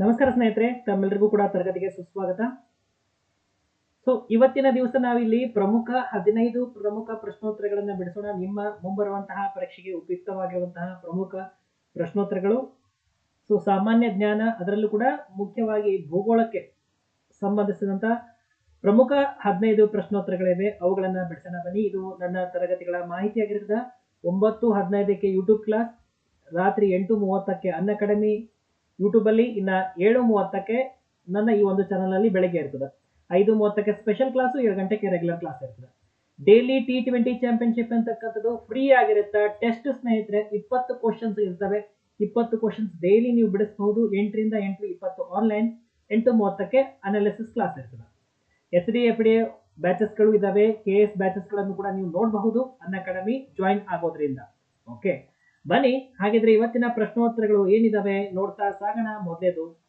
ನಮಸ್ಕಾರ ಸ್ನೇಹಿತರೆ ತಮ್ಮೆಲ್ಲರಿಗೂ ಕೂಡ ತರಗತಿಗೆ ಸುಸ್ವಾಗತ. ಸೊ ಇವತ್ತಿನ ದಿವಸ ನಾವಿಲ್ಲಿ ಪ್ರಮುಖ ಹದಿನೈದು ಪ್ರಮುಖ ಪ್ರಶ್ನೋತ್ತರಗಳನ್ನು ಬಿಡಿಸೋಣ. ನಿಮ್ಮ ಮುಂಬರುವಂತಹ ಪರೀಕ್ಷೆಗೆ ಉಪಯುಕ್ತವಾಗಿರುವಂತಹ ಪ್ರಮುಖ ಪ್ರಶ್ನೋತ್ತರಗಳು. ಸೊ ಸಾಮಾನ್ಯ ಜ್ಞಾನ ಅದರಲ್ಲೂ ಕೂಡ ಮುಖ್ಯವಾಗಿ ಭೂಗೋಳಕ್ಕೆ ಸಂಬಂಧಿಸಿದಂತಹ ಪ್ರಮುಖ ಹದಿನೈದು ಪ್ರಶ್ನೋತ್ತರಗಳಿವೆ. ಅವುಗಳನ್ನು ಬಿಡಿಸೋಣ. ಬನ್ನಿ, ಇದು ನನ್ನ ತರಗತಿಗಳ ಮಾಹಿತಿಯಾಗಿರ್ತದೆ. ಒಂಬತ್ತು ಹದಿನೈದಕ್ಕೆ ಯೂಟ್ಯೂಬ್ ಕ್ಲಾಸ್ ರಾತ್ರಿ ಎಂಟು ಮೂವತ್ತಕ್ಕೆ ಅನ್ ಅಕಾಡೆಮಿ ಯೂಟ್ಯೂಬ್ ಅಲ್ಲಿ ಇನ್ನ ಏಳು ಮೂವತ್ತಕ್ಕೆ ನನ್ನ ಈ ಒಂದು ಚಾನಲಲ್ಲಿ ಬೆಳಗ್ಗೆ ಇರ್ತದೆ. ಐದು ಮೂವತ್ತಕ್ಕೆ ಸ್ಪೆಷಲ್ ಕ್ಲಾಸು ಏಳು ಗಂಟೆಗೆ ರೆಗ್ಯುಲರ್ ಕ್ಲಾಸ್ ಇರ್ತದೆ. ಡೈಲಿ ಟಿ ಟ್ವೆಂಟಿ ಚಾಂಪಿಯನ್ಶಿಪ್ ಅಂತಕ್ಕಂಥದ್ದು ಫ್ರೀ ಆಗಿರುತ್ತೆ. ಟೆಸ್ಟ್ ಸ್ನೇಹಿತರೆ, ಇಪ್ಪತ್ತು ಕ್ವಶನ್ಸ್ ಇರ್ತವೆ. ಇಪ್ಪತ್ತು ಕ್ವಶನ್ಸ್ ಡೈಲಿ ನೀವು ಬಿಡಿಸಬಹುದು. ಎಂಟರಿಂದ ಎಂಟು, ಇಪ್ಪತ್ತು ಆನ್ಲೈನ್ ಎಂಟು ಮೂವತ್ತಕ್ಕೆ ಅನಾಲಿಸಿಸ್ ಕ್ಲಾಸ್ ಇರ್ತದೆ. ಎಸ್ ಡಿ ಎಫ್ ಡಿ ಬ್ಯಾಚಸ್ಗಳು ಇದಾವೆ. ಕೆ ಎಸ್ ಬ್ಯಾಚಸ್ಗಳನ್ನು ಕೂಡ ನೀವು ನೋಡಬಹುದು. ಅನ್ ಅಕಾಡೆಮಿ ಜಾಯಿನ್ ಆಗೋದ್ರಿಂದ. ಓಕೆ ಬನ್ನಿ, ಹಾಗಿದ್ರೆ ಇವತ್ತಿನ ಪ್ರಶ್ನೋತ್ತರಗಳು ಏನಿದಾವೆ ನೋಡ್ತಾ ಸಾಗೋಣ ಮೊದಲೇದು.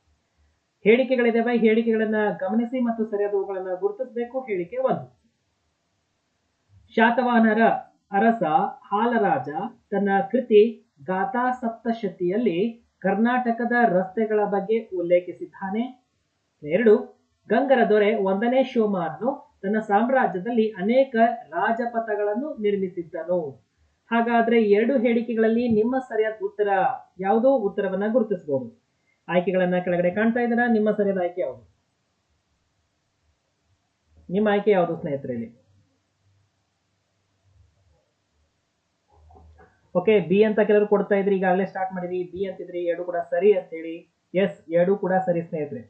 ಹೇಳಿಕೆಗಳಿದಾವೆ, ಹೇಳಿಕೆಗಳನ್ನ ಗಮನಿಸಿ ಮತ್ತು ಸರಿಯಾದವುಗಳನ್ನ ಗುರುತಿಸಬೇಕು, ಹೇಳಿಕೆ ಒಂದು. ಶಾತವಾಹನರ ಅರಸ ಹಾಲರಾಜ ತನ್ನ ಕೃತಿ ಗಾಥಾ ಸಪ್ತಶತಿಯಲ್ಲಿ ಕರ್ನಾಟಕದ ರಸ್ತೆಗಳ ಬಗ್ಗೆ ಉಲ್ಲೇಖಿಸಿದ್ದಾನೆ. ಎರಡು, ಗಂಗರ ದೊರೆ ಒಂದನೇ ಶಿವಮಾರನು ತನ್ನ ಸಾಮ್ರಾಜ್ಯದಲ್ಲಿ ಅನೇಕ ರಾಜಪಥಗಳನ್ನು ನಿರ್ಮಿಸಿದ್ದನು. ಹಾಗಾದ್ರೆ ಎರಡು ಹೇಳಿಕೆಗಳಲ್ಲಿ ನಿಮ್ಮ ಸರಿಯಾದ ಉತ್ತರ ಯಾವುದೋ ಉತ್ತರವನ್ನ ಗುರುತಿಸಬಹುದು ಆಯ್ಕೆಗಳನ್ನ ಕೆಳಗಡೆ ಕಾಣ್ತಾ ಇದ್ದೀರಾ? ನಿಮ್ಮ ಸರಿಯಾದ ಆಯ್ಕೆ ಯಾವುದು? ನಿಮ್ಮ ಆಯ್ಕೆ ಯಾವುದು ಸ್ನೇಹಿತರೆ ಇಲ್ಲಿ ಓಕೆ, ಬಿ ಅಂತ ಕೆಲವರು ಕೊಡ್ತಾ ಇದ್ರಿ, ಈಗಾಗಲೇ ಸ್ಟಾರ್ಟ್ ಮಾಡಿದ್ರಿ. ಬಿ ಅಂತಿದ್ರಿ, ಎರಡು ಕೂಡ ಸರಿ ಅಂತ ಹೇಳಿ. ಎಸ್, ಎರಡು ಕೂಡ ಸರಿ ಸ್ನೇಹಿತರೆ.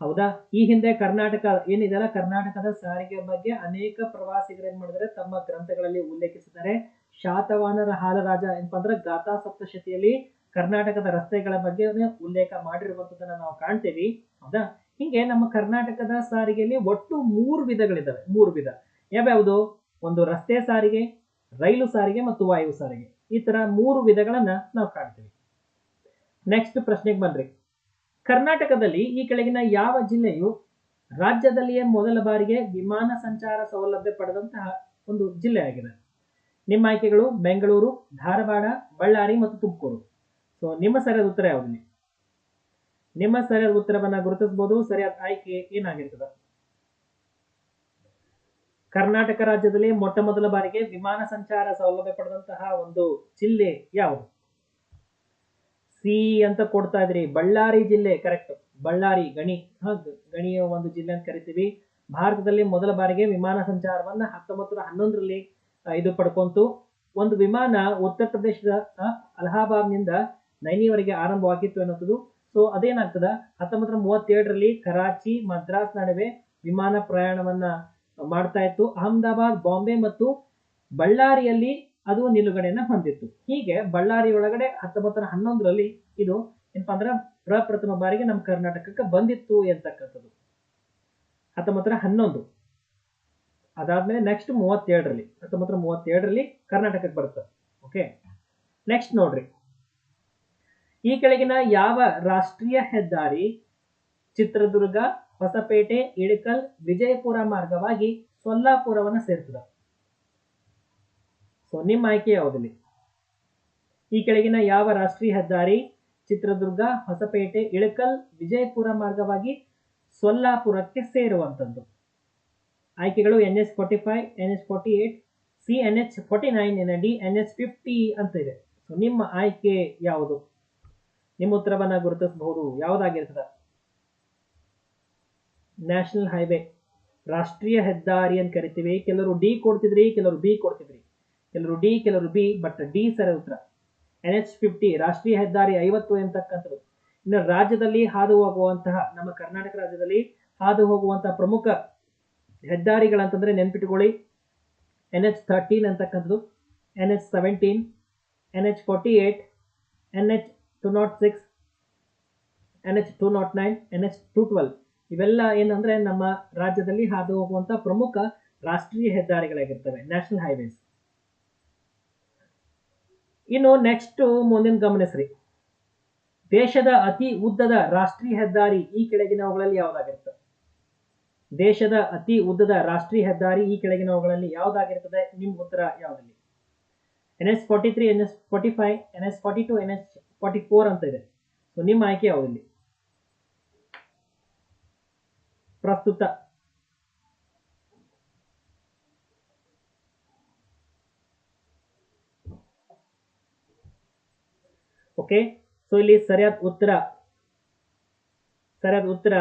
ಹೌದಾ? ಈ ಹಿಂದೆ ಕರ್ನಾಟಕ, ಏನಿದೆಯಲ್ಲ, ಕರ್ನಾಟಕದ ಸಾರಿಗೆ ಬಗ್ಗೆ ಅನೇಕ ಪ್ರವಾಸಿಗರು ಏನ್ ಮಾಡಿದ್ದಾರೆ? ತಮ್ಮ ಗ್ರಂಥಗಳಲ್ಲಿ ಉಲ್ಲೇಖಿಸಿದ್ದಾರೆ. ಶಾತವಾಹನರ ಹಾಲರಾಜ ಏನಪ್ಪಾ ಅಂದ್ರೆ ಗಾಥಾ ಸಪ್ತಶತಿಯಲ್ಲಿ ಕರ್ನಾಟಕದ ರಸ್ತೆಗಳ ಬಗ್ಗೆ ಉಲ್ಲೇಖ ಮಾಡಿರುವಂತದನ್ನ ನಾವು ಕಾಣ್ತೇವಿ. ಹೌದಾ? ಹಿಂಗೆ ನಮ್ಮ ಕರ್ನಾಟಕದ ಸಾರಿಗೆಯಲ್ಲಿ ಒಟ್ಟು ಮೂರು ವಿಧಗಳಿದ್ದಾವೆ. ಮೂರು ವಿಧ. ಯಾವ್ಯಾವುದು? ಒಂದು ರಸ್ತೆ ಸಾರಿಗೆ, ರೈಲು ಸಾರಿಗೆ ಮತ್ತು ವಾಯು ಸಾರಿಗೆ. ಈ ತರ ಮೂರು ವಿಧಗಳನ್ನ ನಾವು ಕಾಣ್ತೇವೆ. ನೆಕ್ಸ್ಟ್ ಪ್ರಶ್ನೆಗೆ ಬನ್ರಿ. ಕರ್ನಾಟಕದಲ್ಲಿ ಈ ಕೆಳಗಿನ ಯಾವ ಜಿಲ್ಲೆಯು ರಾಜ್ಯದಲ್ಲಿಯೇ ಮೊದಲ ಬಾರಿಗೆ ವಿಮಾನ ಸಂಚಾರ ಸೌಲಭ್ಯ ಪಡೆದಂತಹ ಒಂದು ಜಿಲ್ಲೆ ಆಗಿದೆ? ನಿಮ್ಮ ಆಯ್ಕೆಗಳು ಬೆಂಗಳೂರು, ಧಾರವಾಡ, ಬಳ್ಳಾರಿ ಮತ್ತು ತುಮಕೂರು. ಸೊ ನಿಮ್ಮ ಸರಿಯಾದ ಉತ್ತರ ಯಾವುದು ನಿಮ್ಮ ಸರಿಯಾದ ಉತ್ತರವನ್ನ ಗುರುತಿಸಬಹುದು. ಸರಿಯಾದ ಆಯ್ಕೆ ಏನಾಗಿರ್ತದೆ? ಕರ್ನಾಟಕ ರಾಜ್ಯದಲ್ಲಿ ಮೊಟ್ಟ ಮೊದಲ ಬಾರಿಗೆ ವಿಮಾನ ಸಂಚಾರ ಸೌಲಭ್ಯ ಪಡೆದಂತಹ ಒಂದು ಜಿಲ್ಲೆ ಯಾವುದು? ಸಿ ಅಂತ ಕೊಡ್ತಾ ಇದ್ರಿ. ಬಳ್ಳಾರಿ ಜಿಲ್ಲೆ ಕರೆಕ್ಟ್ ಬಳ್ಳಾರಿ, ಗಣಿ. ಗಣಿಯ ಒಂದು ಜಿಲ್ಲೆ ಅಂತ ಕರಿತೀವಿ. ಭಾರತದಲ್ಲಿ ಮೊದಲ ಬಾರಿಗೆ ವಿಮಾನ ಸಂಚಾರವನ್ನ ಹತ್ತೊಂಬತ್ತು ಹನ್ನೊಂದರಲ್ಲಿ ಇದು ಪಡ್ಕೊಂತು ಒಂದು ವಿಮಾನ ಉತ್ತರ ಪ್ರದೇಶದ ಅಲಹಾಬಾದ್ನಿಂದ ನೈನಿವರೆಗೆ ಆರಂಭವಾಗಿತ್ತು ಅನ್ನೋದು ಸೊ ಅದೇನಾಗ್ತದ? ಹತ್ತೊಂಬತ್ತು ನೂರ ಮೂವತ್ತೇಳರಲ್ಲಿ ಕರಾಚಿ, ಮದ್ರಾಸ್ ನಡುವೆ ವಿಮಾನ ಪ್ರಯಾಣವನ್ನ ಮಾಡ್ತಾ ಇತ್ತು. ಅಹಮದಾಬಾದ್, ಬಾಂಬೆ ಮತ್ತು ಬಳ್ಳಾರಿಯಲ್ಲಿ ಅದು ನಿಲುಗಡೆಯನ್ನ ಹೊಂದಿತ್ತು. ಹೀಗೆ ಬಳ್ಳಾರಿ ಒಳಗಡೆ ಹತ್ತೊಂಬತ್ತರ ಹನ್ನೊಂದರಲ್ಲಿ ಇದು ಏನಪ್ಪಾ ಅಂದ್ರೆ ಪ್ರಪ್ರಥಮ ಬಾರಿಗೆ ನಮ್ಮ ಕರ್ನಾಟಕಕ್ಕೆ ಬಂದಿತ್ತು ಎಂತಕ್ಕಂಥದ್ದು ಹತ್ತೊಂಬತ್ತರ ಹನ್ನೊಂದು. ಅದಾದ್ಮೇಲೆ ನೆಕ್ಸ್ಟ್ ಮೂವತ್ತೇಳರಲ್ಲಿ ಹತ್ತೊಂಬತ್ತರ ಮೂವತ್ತೇಳರಲ್ಲಿ ಕರ್ನಾಟಕಕ್ಕೆ ಬರುತ್ತೆ. ಓಕೆ ನೆಕ್ಸ್ಟ್ ನೋಡ್ರಿ. ಈ ಕೆಳಗಿನ ಯಾವ ರಾಷ್ಟ್ರೀಯ ಹೆದ್ದಾರಿ? ಚಿತ್ರದುರ್ಗ, ಹೊಸಪೇಟೆ, ಇಳಕಲ್, ವಿಜಯಪುರ ಮಾರ್ಗವಾಗಿ ಸೊಲ್ಲಾಪುರವನ್ನು ಸೇರ್ತದ. ಸೊ ನಿಮ್ಮ ಆಯ್ಕೆ ಯಾವುದಲ್ಲಿ ಈ ಕೆಳಗಿನ ಯಾವ ರಾಷ್ಟ್ರೀಯ ಹೆದ್ದಾರಿ? ಚಿತ್ರದುರ್ಗ, ಹೊಸಪೇಟೆ, ಇಳಕಲ್, ವಿಜಯಪುರ ಮಾರ್ಗವಾಗಿ ಸೊಲ್ಲಾಪುರಕ್ಕೆ ಸೇರುವಂತದ್ದು. ಆಯ್ಕೆಗಳು N S forty five N S forty eight C N H forty nine N D N S fifty ಅಂತ ಇದೆ. ಸೊ ನಿಮ್ಮ ಆಯ್ಕೆ ಯಾವುದು? ನಿಮ್ಮ ಉತ್ತರವನ್ನು ಗುರುತಿಸಬಹುದು. ಯಾವುದಾಗಿರ್ತದೆ? ನ್ಯಾಷನಲ್ ಹೈವೇ ರಾಷ್ಟ್ರೀಯ ಹೆದ್ದಾರಿ ಅಂತ ಕರಿತೀವಿ. ಕೆಲವರು ಡಿ ಕೊಡ್ತಿದ್ರಿ, ಕೆಲವರು ಬಿ ಕೊಡ್ತಿದ್ರಿ. ಕೆಲವರು ಡಿ ಕೆಲವರು ಬಿ ಬಟ್ ಡಿ ಸರಿ ಉತ್ತರ. ಎನ್ ಎಚ್ ಫಿಫ್ಟಿ ರಾಷ್ಟ್ರೀಯ ಹೆದ್ದಾರಿ ಐವತ್ತು ಎಂತಕ್ಕಂಥದ್ದು. ಇನ್ನು ರಾಜ್ಯದಲ್ಲಿ ಹಾದು ಹೋಗುವಂತಹ, ನಮ್ಮ ಕರ್ನಾಟಕ ರಾಜ್ಯದಲ್ಲಿ ಹಾದು ಹೋಗುವಂತಹ ಪ್ರಮುಖ ಹೆದ್ದಾರಿಗಳಂತಂದ್ರೆ ನೆನ್ಪಿಟ್ಕೊಳ್ಳಿ. ಎನ್ ಎಚ್ ಥರ್ಟೀನ್ ಅಂತಕ್ಕಂಥದ್ದು N H seventeen N H forty eight N H two not six N H two not nine N H two twelve ಇವೆಲ್ಲ ಏನಂದ್ರೆ ನಮ್ಮ ರಾಜ್ಯದಲ್ಲಿ ಹಾದು ಹೋಗುವಂಥ ಪ್ರಮುಖ ರಾಷ್ಟ್ರೀಯ ಹೆದ್ದಾರಿಗಳಾಗಿರ್ತವೆ ನ್ಯಾಷನಲ್ ಹೈವೇಸ್ ಇನ್ನು ನೆಕ್ಸ್ಟ್ ಮುಂದಿನ ಗಮನಿಸ್ರಿ ದೇಶದ ಅತಿ ಉದ್ದದ ರಾಷ್ಟ್ರೀಯ ಹೆದ್ದಾರಿ ಈ ಕೆಳಗಿನವುಗಳಲ್ಲಿ ಯಾವ್ದಾಗಿರ್ತದೆ ದೇಶದ ಅತಿ ಉದ್ದದ ರಾಷ್ಟ್ರೀಯ ಹೆದ್ದಾರಿ ಈ ಕೆಳಗಿನವುಗಳಲ್ಲಿ ಯಾವುದಾಗಿರುತ್ತದೆ ನಿಮ್ಮ ಉತ್ತರ ಯಾವುದ್ರಲ್ಲಿ N S forty three N S forty five N S forty two N S forty four ಅಂತ ಇದೆ. ಸೊ ನಿಮ್ಮ ಆಯ್ಕೆ ಯಾವುದಿಲ್ಲಿ? ಪ್ರಸ್ತುತ. ಓಕೆ ಸೊ ಇಲ್ಲಿ ಸರಿಯಾದ ಉತ್ತರ ಸರಿಯಾದ ಉತ್ತರ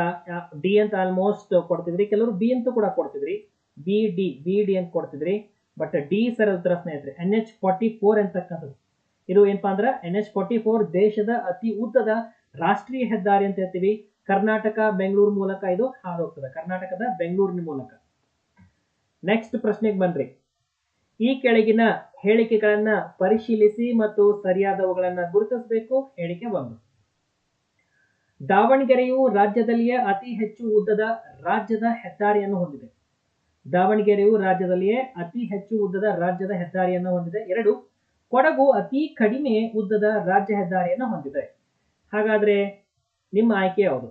ಡಿ ಅಂತ ಆಲ್ಮೋಸ್ಟ್ ಕೊಡ್ತಿದ್ರಿ. ಕೆಲವರು ಬಿ ಅಂತೂ ಕೂಡ ಕೊಡ್ತಿದ್ರಿ. ಬಿ ಡಿ ಬಿ ಡಿ ಅಂತ ಕೊಡ್ತಿದ್ರಿ. ಬಟ್ ಡಿ ಸರಿಯಾದ ಉತ್ತರ ಸ್ನೇಹಿತರೆ ಎನ್ ಎಚ್ ಫಾರ್ಟಿ ಫೋರ್ ಅಂತಕ್ಕಂಥದ್ದು. ಇದು ಏನಪ್ಪಾ ಅಂದ್ರೆ ಎನ್ ಎಚ್ ಫಾರ್ಟಿ ಫೋರ್ ದೇಶದ ಅತಿ ಉದ್ದದ ರಾಷ್ಟ್ರೀಯ ಹೆದ್ದಾರಿ ಅಂತ ಹೇಳ್ತೀವಿ. ಕರ್ನಾಟಕ, ಬೆಂಗಳೂರು ಮೂಲಕ ಇದು ಹಾದು ಹೋಗ್ತದೆ ಕರ್ನಾಟಕದ ಬೆಂಗಳೂರಿನ ಮೂಲಕ. ನೆಕ್ಸ್ಟ್ ಪ್ರಶ್ನೆಗೆ ಬನ್ರಿ. ಈ ಕೆಳಗಿನ ಹೇಳಿಕೆಗಳನ್ನ ಪರಿಶೀಲಿಸಿ ಮತ್ತು ಸರಿಯಾದವುಗಳನ್ನ ಗುರುತಿಸಬೇಕು. ಹೇಳಿಕೆ ಒಂದು. ದಾವಣಗೆರೆಯು ರಾಜ್ಯದಲ್ಲಿಯೇ ಅತಿ ಹೆಚ್ಚು ಉದ್ದದ ರಾಜ್ಯದ ಹೆದ್ದಾರಿಯನ್ನು ಹೊಂದಿದೆ. ದಾವಣಗೆರೆಯು ರಾಜ್ಯದಲ್ಲಿಯೇ ಅತಿ ಹೆಚ್ಚು ಉದ್ದದ ರಾಜ್ಯದ ಹೆದ್ದಾರಿಯನ್ನು ಹೊಂದಿದೆ. ಎರಡು, ಕೊಡಗು ಅತಿ ಕಡಿಮೆ ಉದ್ದದ ರಾಜ್ಯ ಹೆದ್ದಾರಿಯನ್ನು ಹೊಂದಿದೆ. ಹಾಗಾದ್ರೆ ನಿಮ್ಮ ಆಯ್ಕೆ ಯಾವುದು?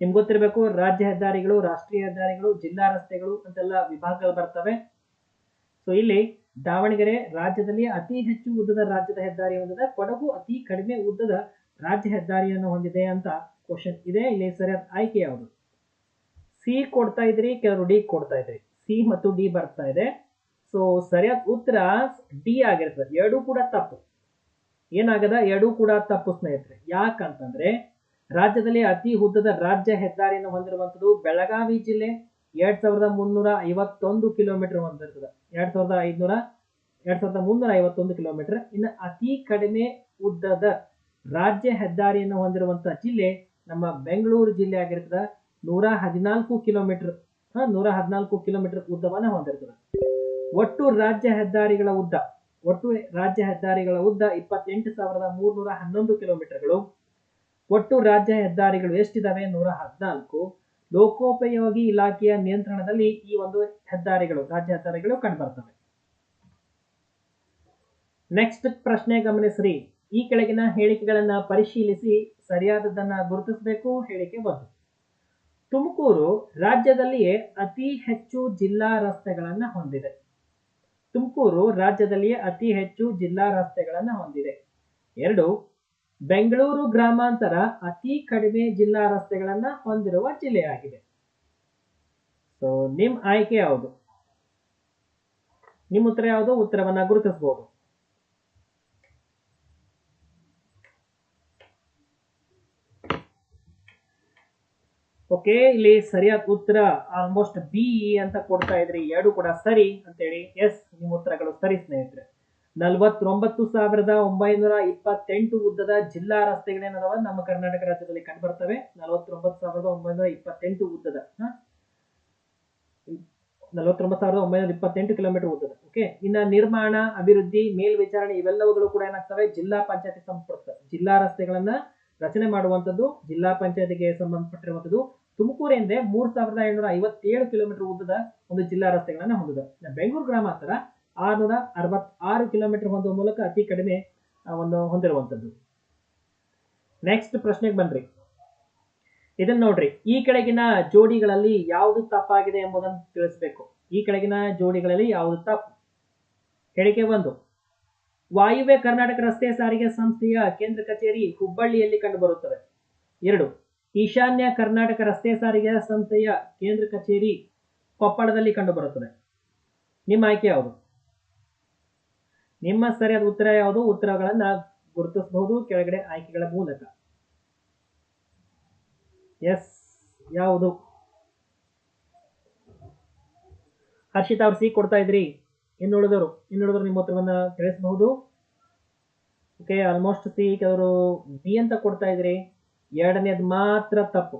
ನಿಮ್ಗೆ ಗೊತ್ತಿರಬೇಕು, ರಾಜ್ಯ ಹೆದ್ದಾರಿಗಳು, ರಾಷ್ಟ್ರೀಯ ಹೆದ್ದಾರಿಗಳು, ಜಿಲ್ಲಾ ರಸ್ತೆಗಳು ಅಂತೆಲ್ಲ ವಿಭಾಗಗಳು ಬರ್ತವೆ. ಸೊ ಇಲ್ಲಿ ದಾವಣಗೆರೆ ರಾಜ್ಯದಲ್ಲಿ ಅತಿ ಹೆಚ್ಚು ಉದ್ದದ ರಾಜ್ಯದ ಹೆದ್ದಾರಿ ಹೊಂದಿದೆ. ಕೊಡಗು ಅತಿ ಕಡಿಮೆ ಉದ್ದದ ರಾಜ್ಯ ಹೆದ್ದಾರಿಯನ್ನು ಹೊಂದಿದೆ ಅಂತ ಕ್ವಶನ್ ಇದೆ. ಇಲ್ಲಿ ಸರಿಯಾದ ಆಯ್ಕೆ ಯಾವುದು? ಸಿ ಕೊಡ್ತಾ ಇದ್ರಿ, ಕೆಲವರು ಡಿ ಕೊಡ್ತಾ ಇದ್ರಿ. ಸಿ ಮತ್ತು ಡಿ ಬರ್ತಾ ಇದೆ. ಸೊ ಸರಿಯಾದ ಉತ್ತರ ಡಿ ಆಗಿರ್ತದೆ. ಎರಡೂ ಕೂಡ ತಪ್ಪು. ಏನಾಗದ? ಎರಡೂ ಕೂಡ ತಪ್ಪು ಸ್ನೇಹಿತರೆ. ಯಾಕಂತಂದ್ರೆ, ರಾಜ್ಯದಲ್ಲಿ ಅತಿ ಉದ್ದದ ರಾಜ್ಯ ಹೆದ್ದಾರಿಯನ್ನು ಹೊಂದಿರುವಂತದ್ದು ಬೆಳಗಾವಿ ಜಿಲ್ಲೆ. ಎರಡ್ ಸಾವಿರದ ಮುನ್ನೂರ ಐವತ್ತೊಂದು ಕಿಲೋಮೀಟರ್ ಹೊಂದಿರ್ತದೆ. ಎರಡ್ ಸಾವಿರದ ಐದ್ನೂರ, ಎರಡ್ ಸಾವಿರದ ಮುನ್ನೂರ ಐವತ್ತೊಂದು ಕಿಲೋಮೀಟರ್. ಇನ್ನು ಅತಿ ಕಡಿಮೆ ಉದ್ದದ ರಾಜ್ಯ ಹೆದ್ದಾರಿಯನ್ನು ಹೊಂದಿರುವಂತಹ ಜಿಲ್ಲೆ ನಮ್ಮ ಬೆಂಗಳೂರು ಜಿಲ್ಲೆ ಆಗಿರ್ತದೆ. ನೂರ ಹದಿನಾಲ್ಕು ಕಿಲೋಮೀಟರ್ ನೂರ ಹದಿನಾಲ್ಕು ಕಿಲೋಮೀಟರ್ ಉದ್ದವನ್ನ ಹೊಂದಿರ್ತದೆ. ಒಟ್ಟು ರಾಜ್ಯ ಹೆದ್ದಾರಿಗಳ ಉದ್ದ, ಒಟ್ಟು ರಾಜ್ಯ ಹೆದ್ದಾರಿಗಳ ಉದ್ದ ಇಪ್ಪತ್ತೆಂಟು ಸಾವಿರದ ಮೂರ್ನೂರ ಹನ್ನೊಂದು ಕಿಲೋಮೀಟರ್ಗಳು. ಒಟ್ಟು ರಾಜ್ಯ ಹೆದ್ದಾರಿಗಳು ಎಷ್ಟಿದಾವೆ? ನೂರ ಹದಿನಾಲ್ಕು. ಲೋಕೋಪಯೋಗಿ ಇಲಾಖೆಯ ನಿಯಂತ್ರಣದಲ್ಲಿ ಈ ಒಂದು ಹೆದ್ದಾರಿಗಳು, ರಾಜ್ಯ ಹೆದ್ದಾರಿಗಳು ಕಂಡುಬರ್ತವೆ ನೆಕ್ಸ್ಟ್ ಪ್ರಶ್ನೆ ಗಮನಿಸ್ರಿ. ಈ ಕೆಳಗಿನ ಹೇಳಿಕೆಗಳನ್ನು ಪರಿಶೀಲಿಸಿ ಸರಿಯಾದದ್ದನ್ನು ಗುರುತಿಸಬೇಕು ಹೇಳಿಕೆ ಒಂದು. ತುಮಕೂರು ರಾಜ್ಯದಲ್ಲಿಯೇ ಅತಿ ಹೆಚ್ಚು ಜಿಲ್ಲಾ ರಸ್ತೆಗಳನ್ನು ಹೊಂದಿದೆ. ತುಮಕೂರು ರಾಜ್ಯದಲ್ಲಿಯೇ ಅತಿ ಹೆಚ್ಚು ಜಿಲ್ಲಾ ರಸ್ತೆಗಳನ್ನು ಹೊಂದಿದೆ. ಎರಡು, ಬೆಂಗಳೂರು ಗ್ರಾಮಾಂತರ ಅತಿ ಕಡಿಮೆ ಜಿಲ್ಲಾ ರಸ್ತೆಗಳನ್ನು ಹೊಂದಿರುವ ಜಿಲ್ಲೆಯಾಗಿದೆ ಸೊ ನಿಮ್ಮ ಆಯ್ಕೆ ಯಾವುದು? ನಿಮ್ಮ ಉತ್ತರ ಯಾವುದು? ಉತ್ತರವನ್ನು ಗುರುತಿಸಬಹುದು ಓಕೆ ಇಲ್ಲಿ ಸರಿಯಾದ ಉತ್ತರ ಆಲ್ಮೋಸ್ಟ್ ಬಿ ಅಂತ ಕೊಡ್ತಾ ಇದ್ರಿ. ಎರಡು ಕೂಡ ಸರಿ ಅಂತೇಳಿ. ಎಸ್ ನಿಮ್ಮ ಉತ್ತರಗಳು ಸರಿ ಸ್ನೇಹಿತರೆ. ನಲವತ್ತೊಂಬತ್ತು ಸಾವಿರದ ಒಂಬೈನೂರ ಇಪ್ಪತ್ತೆಂಟು ಉದ್ದದ ಜಿಲ್ಲಾ ರಸ್ತೆಗಳೇನದಾವ ನಮ್ಮ ಕರ್ನಾಟಕ ರಾಜ್ಯದಲ್ಲಿ ಕಂಡು ಬರ್ತವೆ ನಲವತ್ತೊಂಬತ್ತು ಸಾವಿರದ ಒಂಬೈನೂರ ಇಪ್ಪತ್ತೆಂಟು ಉದ್ದದ. ನಲವತ್ತೊಂಬತ್ತು ಸಾವಿರದ ಒಂಬೈನೂರ ಇಪ್ಪತ್ತೆಂಟು ಕಿಲೋಮೀಟರ್ ಉದ್ದದ. ಓಕೆ ಇನ್ನ ನಿರ್ಮಾಣ, ಅಭಿವೃದ್ಧಿ, ಮೇಲ್ವಿಚಾರಣೆ ಇವೆಲ್ಲವುಗಳು ಕೂಡ ಏನಾಗ್ತವೆ? ಜಿಲ್ಲಾ ಪಂಚಾಯತಿ ಸಂಪರ್ಕ ಜಿಲ್ಲಾ ರಸ್ತೆಗಳನ್ನ ರಚನೆ ಮಾಡುವಂತದ್ದು ಜಿಲ್ಲಾ ಪಂಚಾಯತಿಗೆ ಸಂಬಂಧಪಟ್ಟಿರುವಂಥದ್ದು ತುಮಕೂರು ಎಂದೇ ಮೂರ್ ಸಾವಿರದ ಏಳ್ನೂರ ಐವತ್ತೇಳು ಕಿಲೋಮೀಟರ್ ಉದ್ದದ ಒಂದು ಜಿಲ್ಲಾ ರಸ್ತೆಗಳನ್ನ ಹೊಂದಿದೆ. ಬೆಂಗಳೂರು ಗ್ರಾಮಾಂತರ ಆರ್ನೂರ ಅರವತ್ತಾರು ಕಿಲೋಮೀಟರ್ ಹೊಂದುವ ಮೂಲಕ ಅತಿ ಕಡಿಮೆ ಒಂದು ಹೊಂದಿರುವಂತದ್ದು ನೆಕ್ಸ್ಟ್ ಪ್ರಶ್ನೆಗೆ ಬನ್ರಿ. ಇದನ್ನ ನೋಡ್ರಿ. ಈ ಕೆಳಗಿನ ಜೋಡಿಗಳಲ್ಲಿ ಯಾವುದು ತಪ್ಪಾಗಿದೆ ಎಂಬುದನ್ನು ತಿಳಿಸಬೇಕು. ಈ ಕೆಳಗಿನ ಜೋಡಿಗಳಲ್ಲಿ ಯಾವುದು ತಪ್ಪು? ಹೇಳಿಕೆ ಒಂದು. ವಾಯುವ್ಯ ಕರ್ನಾಟಕ ರಸ್ತೆ ಸಾರಿಗೆ ಸಂಸ್ಥೆಯ ಕೇಂದ್ರ ಕಚೇರಿ ಹುಬ್ಬಳ್ಳಿಯಲ್ಲಿ ಕಂಡುಬರುತ್ತದೆ ಎರಡು, ಈಶಾನ್ಯ ಕರ್ನಾಟಕ ರಸ್ತೆ ಸಾರಿಗೆ ಸಂಸ್ಥೆಯ ಕೇಂದ್ರ ಕಚೇರಿ ಕೊಪ್ಪಳದಲ್ಲಿ ಕಂಡುಬರುತ್ತದೆ. ನಿಮ್ಮ ಆಯ್ಕೆ ಯಾವುದು? ನಿಮ್ಮ ಸರಿಯಾದ ಉತ್ತರ ಯಾವುದು? ಉತ್ತರಗಳನ್ನು ಗುರುತಿಸಬಹುದು. ಕೆಳಗಡೆ ಆಯ್ಕೆಗಳ ಮೂಲಕ. ಎಸ್, ಯಾವುದು? ಹರ್ಷಿತ್ ಅವ್ರು ಸಿ ಕೊಡ್ತಾ ಇದ್ರಿ. ಇನ್ನು ಉಳಿದವರು ಇನ್ನು ಉಳಿದವರು ನಿಮ್ಮ ಉತ್ತರವನ್ನ ತಿಳಿಸಬಹುದು? ಓಕೆ ಆಲ್ಮೋಸ್ಟ್ ಸಿ ಕೆಲವರು ಬಿ ಅಂತ ಕೊಡ್ತಾ ಇದ್ರಿ. ಎರಡನೇದು ಮಾತ್ರ ತಪ್ಪು.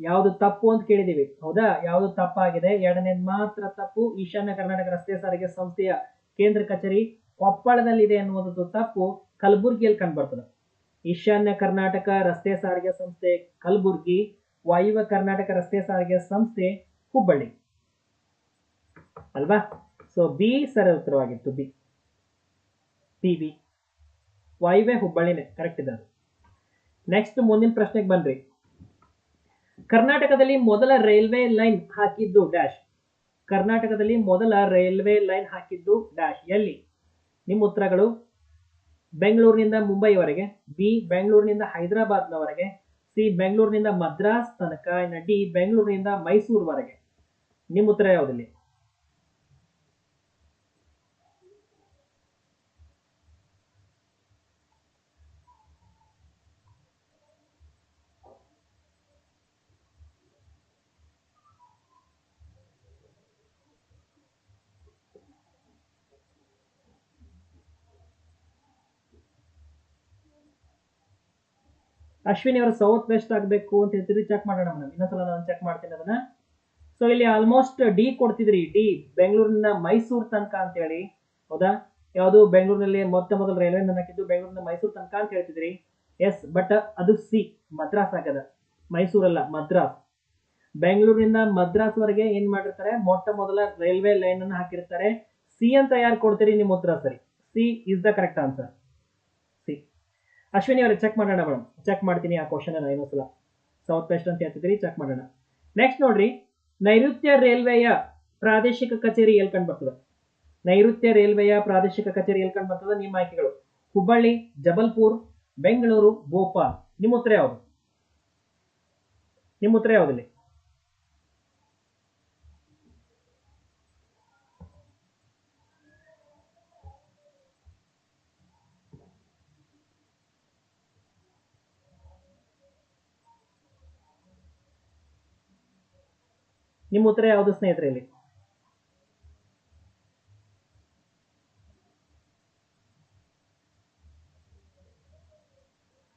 ಯಾವುದು ತಪ್ಪು ಅಂತ ಕೇಳಿದೀವಿ. ಹೌದಾ? ಯಾವುದು ತಪ್ಪಾಗಿದೆ? ಎರಡನೇದು ಮಾತ್ರ ತಪ್ಪು. ಈಶಾನ್ಯ ಕರ್ನಾಟಕ ರಸ್ತೆ ಸಾರಿಗೆ ಸಂಸ್ಥೆಯ ಕೇಂದ್ರ ಕಚೇರಿ ಕೊಪ್ಪಳದಲ್ಲಿದೆ ಅನ್ನುವಂಥದ್ದು ತಪ್ಪು. ಕಲಬುರಗಿಯಲ್ಲಿ ಕಂಡುಬರ್ತದೆ. ಈಶಾನ್ಯ ಕರ್ನಾಟಕ ರಸ್ತೆ ಸಾರಿಗೆ ಸಂಸ್ಥೆ ಕಲಬುರ್ಗಿ ವಾಯುವ ಕರ್ನಾಟಕ ರಸ್ತೆ ಸಾರಿಗೆ ಸಂಸ್ಥೆ ಹುಬ್ಬಳ್ಳಿ. ಅಲ್ವಾ? ಸೊ ಬಿ ಸರಿ ಉತ್ತರವಾಗಿತ್ತು ಬಿ ಬಿ ಬಿ ವಾಯುವ್ಯ ಹುಬ್ಬಳ್ಳಿನೇ ಕರೆಕ್ಟ್ ಇದೆ ನೆಕ್ಸ್ಟ್ ಮುಂದಿನ ಪ್ರಶ್ನೆಗೆ ಬನ್ರಿ. ಕರ್ನಾಟಕದಲ್ಲಿ ಮೊದಲ ರೈಲ್ವೆ ಲೈನ್ ಹಾಕಿದ್ದು ಡ್ಯಾಶ್ ಕರ್ನಾಟಕದಲ್ಲಿ ಮೊದಲ ರೈಲ್ವೆ ಲೈನ್ ಹಾಕಿದ್ದು ಡ್ಯಾಶ್ ಎಲ್ಲಿ? ನಿಮ್ಮ ಉತ್ತರಗಳು ಬೆಂಗಳೂರಿನಿಂದ ಮುಂಬೈವರೆಗೆ ಬಿ ಬೆಂಗಳೂರಿನಿಂದ ಹೈದರಾಬಾದ್ನವರೆಗೆ ಸಿ ಬೆಂಗಳೂರಿನಿಂದ ಮದ್ರಾಸ್ ತನಕ ಡಿ ಬೆಂಗಳೂರಿನಿಂದ ಮೈಸೂರುವರೆಗೆ. ನಿಮ್ಮ ಉತ್ತರ ಯಾವುದಿಲ್ಲಿ? ಅಶ್ವಿನಿ ಅವರು ಸೌತ್ ವೆಸ್ಟ್ ಆಗಬೇಕು ಅಂತ ಹೇಳ್ತಿದ್ರು ಚೆಕ್ ಮಾಡೋಣ ಮೇಡಮ್. ಇನ್ನೊಂದ್ಸಲ ನಾನು ಚೆಕ್ ಮಾಡ್ತೀನಿ ಅದನ್ನ. ಸೊ ಇಲ್ಲಿ ಆಲ್ಮೋಸ್ಟ್ ಡಿ ಕೊಡ್ತಿದ್ರಿ ಡಿ ಬೆಂಗಳೂರಿನ ಮೈಸೂರು ತನಕ ಅಂತ ಹೇಳಿ. ಹೌದಾ? ಯಾವುದು? ಬೆಂಗಳೂರಿನಲ್ಲಿ ಮೊತ್ತ ಮೊದಲು ರೈಲ್ವೆ ಹಾಕಿದ್ದು ಬೆಂಗಳೂರಿನ ಮೈಸೂರು ತನಕ ಅಂತ ಹೇಳ್ತಿದ್ರಿ. ಎಸ್ ಬಟ್ ಅದು ಸಿ ಮದ್ರಾಸ್ ಆಗದ ಮೈಸೂರಲ್ಲ, ಮದ್ರಾಸ್. ಬೆಂಗಳೂರಿನಿಂದ ಮದ್ರಾಸ್ ವರೆಗೆ ಏನ್ ಮಾಡಿರ್ತಾರೆ? ಮೊಟ್ಟ ಮೊದಲ ರೈಲ್ವೆ ಲೈನ್ ಅನ್ನು ಹಾಕಿರ್ತಾರೆ. ಸಿ ಅಂತ ಯಾರು ಕೊಡ್ತೀರಿ ನಿಮ್ಮ ಉತ್ತರ ಸರಿ? C is the correct answer Ashwini ಅವರೇ ಚೆಕ್ ಮಾಡೋಣ ಮೇಡಮ್. ಚೆಕ್ ಮಾಡ್ತೀನಿ ಆ ಕ್ವಶನ್ ಏನೋ ಇನ್ನೊಂದ್ಸಲ. ಸೌತ್ ವೆಸ್ಟ್ ಅಂತ ಹೇಳ್ತಿದ್ರಿ ಚೆಕ್ ಮಾಡೋಣ. ನೆಕ್ಸ್ಟ್ ನೋಡ್ರಿ. ನೈಋತ್ಯ ರೈಲ್ವೆಯ ಪ್ರಾದೇಶಿಕ ಕಚೇರಿ ಎಲ್ಲಿ ಕಂಡು ಬರ್ತದೆ ನೈಋತ್ಯ ರೈಲ್ವೆಯ ಪ್ರಾದೇಶಿಕ ಕಚೇರಿ ಎಲ್ಲಿ ಕಂಡು ಬರ್ತದೆ ನಿಮ್ಮ ಆಯ್ಕೆಗಳು. ಹುಬ್ಬಳ್ಳಿ, ಜಬಲ್ಪುರ್, ಬೆಂಗಳೂರು, ಭೋಪಾಲ್. ನಿಮ್ಮ ಉತ್ತರ ಯಾವುದು? ನಿಮ್ಮ ಉತ್ತರ ಯಾವುದಿಲ್ಲಿ? ನಿಮ್ಮ ಉತ್ತರ ಯಾವುದು ಸ್ನೇಹಿತರೆ ಇಲ್ಲಿ?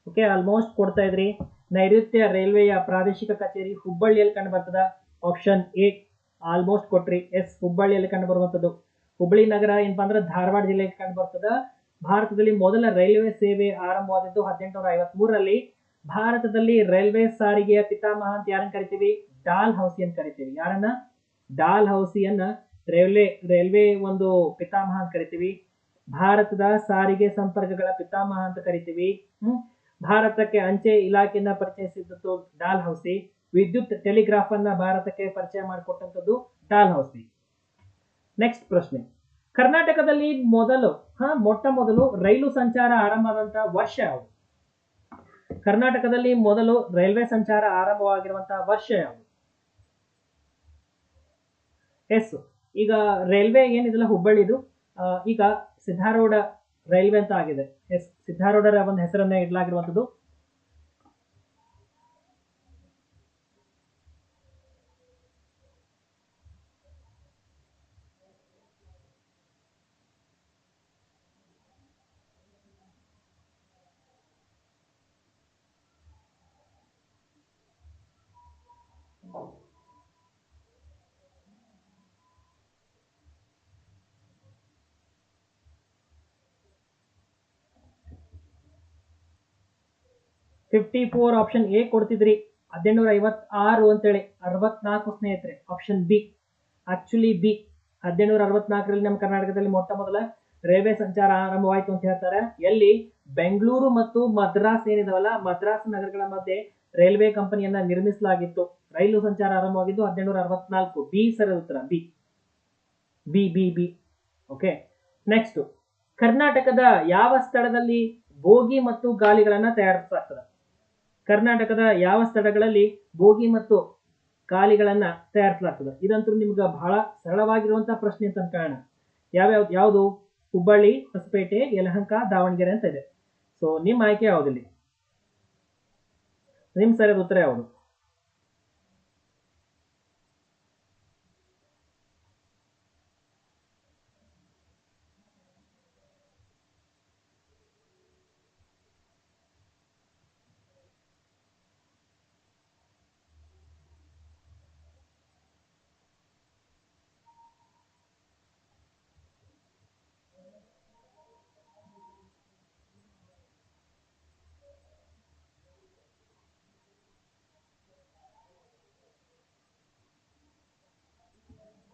ಓಕೆ ಆಲ್ಮೋಸ್ಟ್ ಕೊಡ್ತಾ ಇದ್ರಿ. ನೈಋತ್ಯ ರೈಲ್ವೆಯ ಪ್ರಾದೇಶಿಕ ಕಚೇರಿ ಹುಬ್ಬಳ್ಳಿಯಲ್ಲಿ ಕಂಡು ಬರ್ತದ. ಆಪ್ಷನ್ ಎ ಆಲ್ಮೋಸ್ಟ್ ಕೊಟ್ರಿ. ಎಸ್ ಹುಬ್ಬಳ್ಳಿಯಲ್ಲಿ ಕಂಡು ಬರುವಂತದ್ದು. ಹುಬ್ಬಳ್ಳಿ ನಗರ ಏನಪ್ಪಾ ಅಂದ್ರೆ ಧಾರವಾಡ ಜಿಲ್ಲೆಗೆ ಕಂಡು ಬರ್ತದ. ಭಾರತದಲ್ಲಿ ಮೊದಲ ರೈಲ್ವೆ ಸೇವೆ ಆರಂಭವಾದದ್ದು ಹದಿನೆಂಟುನೂರ ಐವತ್ ಮೂರರಲ್ಲಿ ಭಾರತದಲ್ಲಿ ರೈಲ್ವೆ ಸಾರಿಗೆಯ ಪಿತಾಮಹ ಅಂತ ಯಾರನ್ನ ಕರಿತೀವಿ? ಡಾಲ್ ಹೌಸಿ ಅಂತ ಕರಿತೀವಿ. ಯಾರನ್ನ? ಡಾಲ್ ಹೌಸಿಯನ್ನ ರೈಲ್ವೆ ರೈಲ್ವೆ ಒಂದು ಪಿತಾಮಹ ಅಂತ ಕರಿತೀವಿ. ಭಾರತದ ಸಾರಿಗೆ ಸಂಪರ್ಕಗಳ ಪಿತಾಮಹ ಅಂತ ಕರಿತೀವಿ. ಹ್ಮ್. ಭಾರತಕ್ಕೆ ಅಂಚೆ ಇಲಾಖೆಯನ್ನ ಪರಿಚಯಿಸಿದ್ದು ಡಾಲ್ ಹೌಸಿ. ವಿದ್ಯುತ್ ಟೆಲಿಗ್ರಾಫ್ ಅನ್ನ ಭಾರತಕ್ಕೆ ಪರಿಚಯ ಮಾಡಿಕೊಟ್ಟಂತದ್ದು ಡಾಲ್ ಹೌಸಿ. ನೆಕ್ಸ್ಟ್ ಪ್ರಶ್ನೆ. ಕರ್ನಾಟಕದಲ್ಲಿ ಮೊದಲು, ಹಾ, ಮೊಟ್ಟ ಮೊದಲು ರೈಲು ಸಂಚಾರ ಆರಂಭ ಆದಂತಹ ವರ್ಷ ಯಾವುದು? ಕರ್ನಾಟಕದಲ್ಲಿ ಮೊದಲು ರೈಲ್ವೆ ಸಂಚಾರ ಆರಂಭವಾಗಿರುವಂತಹ ವರ್ಷ ಯಾವುದು? ಎಸ್. ಈಗ ರೈಲ್ವೆ ಏನಿದೆಲ್ಲ ಹುಬ್ಬಳ್ಳಿದು ಈಗ ಸಿದ್ಧಾರೂಢ ರೈಲ್ವೆ ಅಂತ ಆಗಿದೆ. ಎಸ್. ಸಿದ್ಧಾರೂಢರ ಒಂದು ಹೆಸರನ್ನ ಇಡಲಾಗಿರುವಂತದ್ದು ಫಿಫ್ಟಿ ಫೋರ್ ಆಪ್ಷನ್ ಎ ಕೊಡ್ತಿದ್ರಿ. ಹದಿನೆಂಟುನೂರ ಐವತ್ತಾರು ಅಂತೇಳಿ. ಅರವತ್ನಾಲ್ಕು ಸ್ನೇಹಿತರೆ ಆಪ್ಷನ್ ಬಿ ಆಕ್ಚುಲಿ ಬಿ ಹದಿನೆಂಟುನೂರ ಅರವತ್ನಾಲ್ಕರಲ್ಲಿ ನಮ್ಮ ಕರ್ನಾಟಕದಲ್ಲಿ ಮೊಟ್ಟ ಮೊದಲ ರೈಲ್ವೆ ಸಂಚಾರ ಆರಂಭವಾಯಿತು ಅಂತ ಹೇಳ್ತಾರೆ. ಎಲ್ಲಿ? ಬೆಂಗಳೂರು ಮತ್ತು ಮದ್ರಾಸ್ ಏನಿದಾವಲ್ಲ, ಮದ್ರಾಸ್ ನಗರಗಳ ಮಧ್ಯೆ ರೈಲ್ವೆ ಕಂಪನಿಯನ್ನ ನಿರ್ಮಿಸಲಾಗಿತ್ತು. ರೈಲು ಸಂಚಾರ ಆರಂಭವಾಗಿದ್ದು ಹದಿನೆಂಟುನೂರ ಅರವತ್ನಾಲ್ಕು ಬಿ ಸರ್ ಉತ್ತರ. B B B B okay next ಕರ್ನಾಟಕದ ಯಾವ ಸ್ಥಳದಲ್ಲಿ ಬೋಗಿ ಮತ್ತು ಗಾಲಿಗಳನ್ನ ತಯಾರಿಸಲಾಗ್ತದೆ? ಕರ್ನಾಟಕದ ಯಾವ ಸ್ಥಳಗಳಲ್ಲಿ ಭೋಗಿ ಮತ್ತು ಕಾಲಿಗಳನ್ನ ತಯಾರಿಸಲಾಗ್ತದೆ? ಇದಂತೂ ನಿಮ್ಗೆ ಬಹಳ ಸರಳವಾಗಿರುವಂತಹ ಪ್ರಶ್ನೆ ಅಂತ ಕಾರಣ. ಯಾವ್ಯಾವ, ಯಾವುದು? ಹುಬ್ಬಳ್ಳಿ, ಹೊಸಪೇಟೆ, ಯಲಹಂಕ, ದಾವಣಗೆರೆ ಅಂತ ಇದೆ. ಸೊ ನಿಮ್ಮ ಆಯ್ಕೆ ಯಾವುದಿಲ್ಲಿ? ನಿಮ್ಮ ಸರಿಯಾದ ಉತ್ತರ ಯಾವುದು?